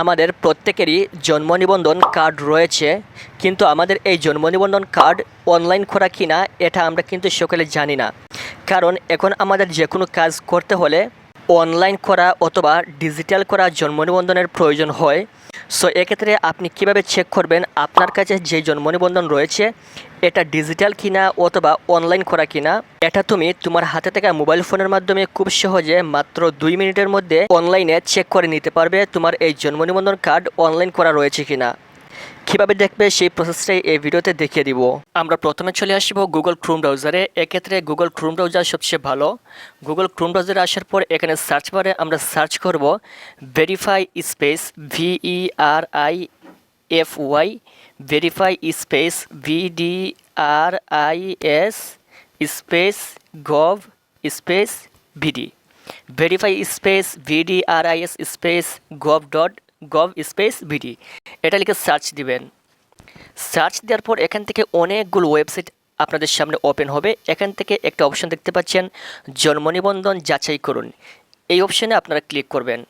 আমাদের প্রত্যেকেরই জন্ম নিবন্ধন কার্ড রয়েছে, কিন্তু আমাদের এই জন্ম নিবন্ধন কার্ড অনলাইন করা কি না এটা আমরা কিন্তু সকলে জানি না। কারণ এখন আমাদের যে কোনো কাজ করতে হলে অনলাইন করা অথবা ডিজিটাল করা জন্ম নিবন্ধনের প্রয়োজন হয়। সো এক্ষেত্রে আপনি কীভাবে চেক করবেন? আপনার কাছে যে জন্ম নিবন্ধন রয়েছে এটা ডিজিটাল কিনা অথবা অনলাইন করা কিনা, এটা তুমি তোমার হাতে থাকা মোবাইল ফোনের মাধ্যমে খুব সহজে মাত্র দুই মিনিটের মধ্যে অনলাইনে চেক করে নিতে পারবে তোমার এই জন্ম নিবন্ধন কার্ড অনলাইন করা রয়েছে কিনা। কীভাবে দেখবে সেই প্রসেসটাই এই ভিডিওতে দেখিয়ে দিব। আমরা প্রথমে চলে আসব গুগল ক্রোম ব্রাউজারে এক্ষেত্রে গুগল ক্রোম ব্রাউজার সবচেয়ে ভালো। গুগল ক্রোম ব্রাউজারে আসার পর এখানে সার্চ বারে আমরা সার্চ করব verify space V E R I F Y verify space V D R I S space gov space V D verify space V D R I S space gov dot gov space V D এটা লিখে search দিবেন। Search দেওয়ার পর এখান থেকে অনেকগুলো website আপনাদের সামনে ওপেন হবে। এখান থেকে একটা অপশন দেখতে পাচ্ছেন, জন্ম নিবন্ধন যাচাই করুন। এই অপশানে আপনারা ক্লিক করবেন।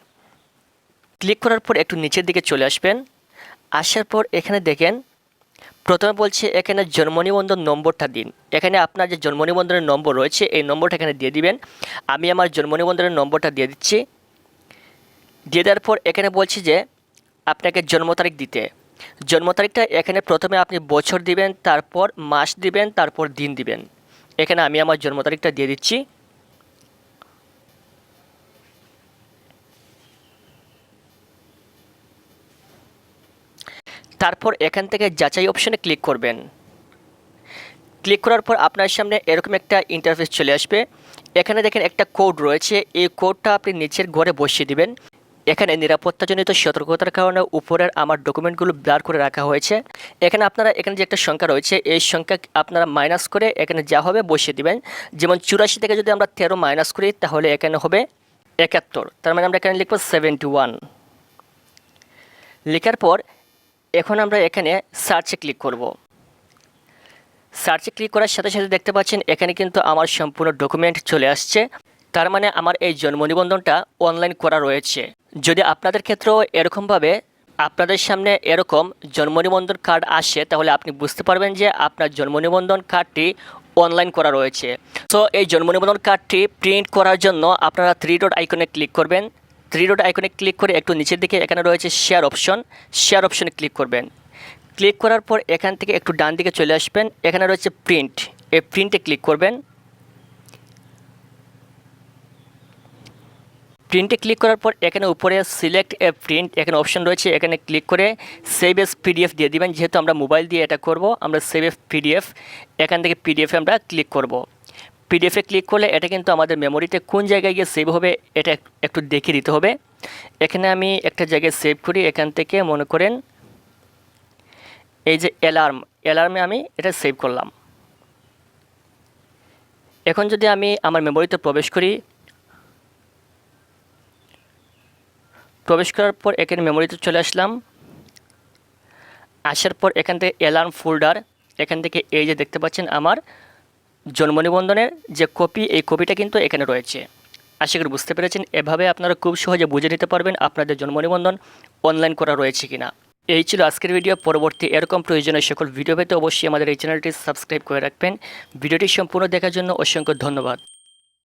ক্লিক করার পর একটু নিচের দিকে চলে আসবেন। আসার পর এখানে দেখেন, প্রথমে বলছে এখানে জন্ম নিবন্ধন নম্বরটা দিন। এখানে আপনার যে জন্ম নিবন্ধনের নম্বর রয়েছে, এই নম্বরটা এখানে দিয়ে দিবেন। আমি আমার জন্ম নিবন্ধনের নম্বরটা দিয়ে দিচ্ছি। দিয়ে দেওয়ার পর এখানে বলছি যে, আপনাকে জন্ম তারিখ দিতে। জন্ম তারিখটা এখানে প্রথমে আপনি বছর দিবেন, তারপর মাস দিবেন, তারপর দিন দিবেন। এখানে আমি আমার জন্ম তারিখটা দিয়ে দিচ্ছি। তারপর এখান থেকে যাচাই অপশানে ক্লিক করবেন। ক্লিক করার পর আপনার সামনে এরকম একটা ইন্টারফেস চলে আসবে। এখানে দেখেন একটা কোড রয়েছে, এই কোডটা আপনি নিচের ঘরে বসিয়ে দিবেন। এখানে নিরাপত্তাজনিত সতর্কতার কারণে উপরের আমার ডকুমেন্টগুলো ব্লার করে রাখা হয়েছে। এখানে আপনারা, এখানে যে একটা সংখ্যা রয়েছে, এই সংখ্যা আপনারা মাইনাস করে এখানে যা হবে বসিয়ে দিবেন। যেমন চুরাশি থেকে যদি আমরা তেরো মাইনাস করি, তাহলে এখানে হবে একাত্তর। তার মানে আমরা এখানে লিখব সেভেন্টি ওয়ান লেখার পর এখন আমরা এখানে সার্চে ক্লিক করব। সার্চে ক্লিক করার সাথে সাথে দেখতে পাচ্ছেন এখানে কিন্তু আমার সম্পূর্ণ ডকুমেন্ট চলে আসছে। তার মানে আমার এই জন্ম নিবন্ধনটা অনলাইন করা রয়েছে। যদি আপনাদের ক্ষেত্রেও এরকমভাবে আপনাদের সামনে এরকম জন্ম নিবন্ধন কার্ড আসে, তাহলে আপনি বুঝতে পারবেন যে আপনার জন্ম নিবন্ধন কার্ডটি অনলাইন করা রয়েছে। তো এই জন্ম নিবন্ধন কার্ডটি প্রিন্ট করার জন্য আপনারা থ্রি ডট আইকনে ক্লিক করবেন। থ্রি ডট আইকনে ক্লিক করে একটু নিচের দিকে এখানে রয়েছে শেয়ার অপশন শেয়ার অপশনে ক্লিক করবেন। ক্লিক করার পর এখান থেকে একটু ডান দিকে চলে আসবেন, এখানে রয়েছে প্রিন্ট এই প্রিন্টে ক্লিক করবেন। প্রিন্টে ক্লিক করার পর এখানে উপরে সিলেক্ট এ প্রিন্ট এখানে অপশন রয়েছে, এখানে ক্লিক করে সেভ এস পিডিএফ দিয়ে দিবেন, যেহেতু আমরা মোবাইল দিয়ে এটা করব, আমরা সেভ এস পিডিএফ এখান থেকে পিডিএফে আমরা ক্লিক করব। পিডিএফে ক্লিক করলে এটা কিন্তু আমাদের মেমোরিতে কোন জায়গায় গিয়ে সেভ হবে, এটা একটু দেখিয়ে দিতে হবে। এখানে আমি একটা জায়গায় সেভ করি, এখান থেকে মনে করেন এই যে অ্যালার্ম অ্যালার্মে আমি এটা সেভ করলাম। এখন যদি আমি আমার মেমোরিতে প্রবেশ করি, প্রবেশ করার পর এখানে মেমোরিতে চলে আসলাম। আসার পর এখান থেকে অ্যালার্ম ফোল্ডার এখান থেকে এই যে দেখতে পাচ্ছেন আমার জন্ম নিবন্ধনের যে কপি, এই কপিটা কিন্তু এখানে রয়েছে। আশা করি বুঝতে পেরেছেন, এভাবে আপনারা খুব সহজে বুঝে নিতে পারবেন আপনাদের জন্ম নিবন্ধন অনলাইন করা রয়েছে কিনা। এই ছিল আজকের ভিডিও, পরবর্তী এরকম প্রয়োজনীয় সকল ভিডিও পেতে অবশ্যই আমাদের এই চ্যানেলটি সাবস্ক্রাইব করে রাখবেন। ভিডিওটি সম্পূর্ণ দেখার জন্য অসংখ্য ধন্যবাদ।